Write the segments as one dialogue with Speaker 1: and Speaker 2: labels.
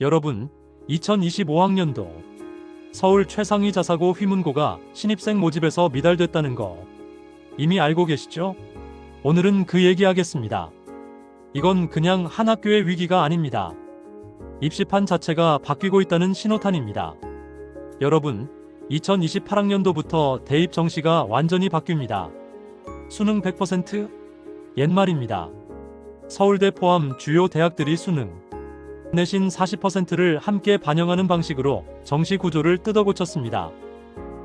Speaker 1: 여러분, 2025학년도 서울 최상위 자사고 휘문고가 신입생 모집에서 미달됐다는 거 이미 알고 계시죠? 오늘은 그 얘기하겠습니다. 이건 그냥 한 학교의 위기가 아닙니다. 입시판 자체가 바뀌고 있다는 신호탄입니다. 여러분, 2028학년도부터 대입 정시가 완전히 바뀝니다. 수능 100%? 옛말입니다. 서울대 포함 주요 대학들이 수능, 내신 40%를 함께 반영하는 방식으로 정시 구조를 뜯어고쳤습니다.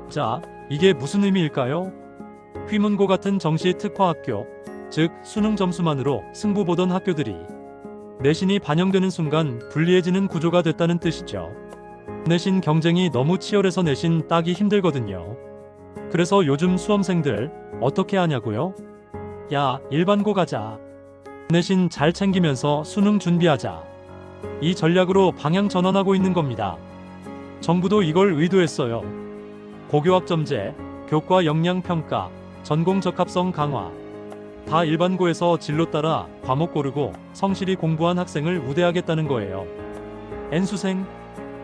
Speaker 1: 자, 이게 무슨 의미일까요? 휘문고 같은 정시 특화학교, 즉 수능 점수만으로 승부 보던 학교들이 내신이 반영되는 순간 불리해지는 구조가 됐다는 뜻이죠. 내신 경쟁이 너무 치열해서 내신 따기 힘들거든요. 그래서 요즘 수험생들 어떻게 하냐고요? 야, 일반고 가자. 내신 잘 챙기면서 수능 준비하자. 이 전략으로 방향 전환하고 있는 겁니다. 정부도 이걸 의도했어요. 고교학 점제, 교과 역량 평가, 전공 적합성 강화. 다 일반고에서 진로 따라 과목 고르고 성실히 공부한 학생을 우대하겠다는 거예요. N수생,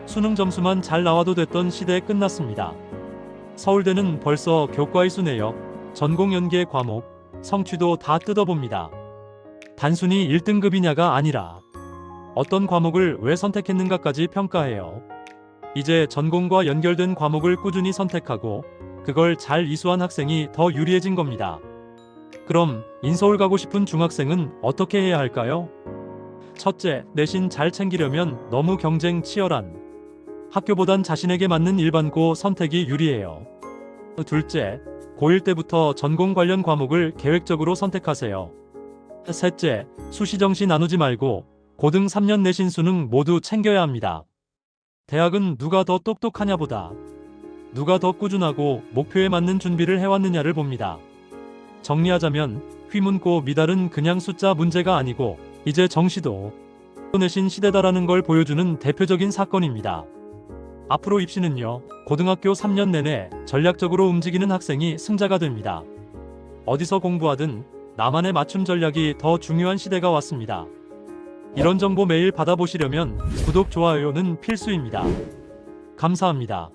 Speaker 1: 수능 점수만 잘 나와도 됐던 시대 끝났습니다. 서울대는 벌써 교과의 수내역, 전공 연계 과목, 성취도 다 뜯어봅니다. 단순히 1등급이냐가 아니라 어떤 과목을 왜 선택했는가까지 평가해요. 이제 전공과 연결된 과목을 꾸준히 선택하고 그걸 잘 이수한 학생이 더 유리해진 겁니다. 그럼 인서울 가고 싶은 중학생은 어떻게 해야 할까요? 첫째, 내신 잘 챙기려면 너무 경쟁 치열한 학교보단 자신에게 맞는 일반고 선택이 유리해요. 둘째, 고1 때부터 전공 관련 과목을 계획적으로 선택하세요. 셋째, 수시 정시 나누지 말고 고등 3년 내신 수능 모두 챙겨야 합니다. 대학은 누가 더 똑똑하냐보다 누가 더 꾸준하고 목표에 맞는 준비를 해왔느냐를 봅니다. 정리하자면 휘문고 미달은 그냥 숫자 문제가 아니고 이제 정시도 내신 시대다라는 걸 보여주는 대표적인 사건입니다. 앞으로 입시는요, 고등학교 3년 내내 전략적으로 움직이는 학생이 승자가 됩니다. 어디서 공부하든 나만의 맞춤 전략이 더 중요한 시대가 왔습니다. 이런 정보 매일 받아보시려면 구독, 좋아요는 필수입니다. 감사합니다.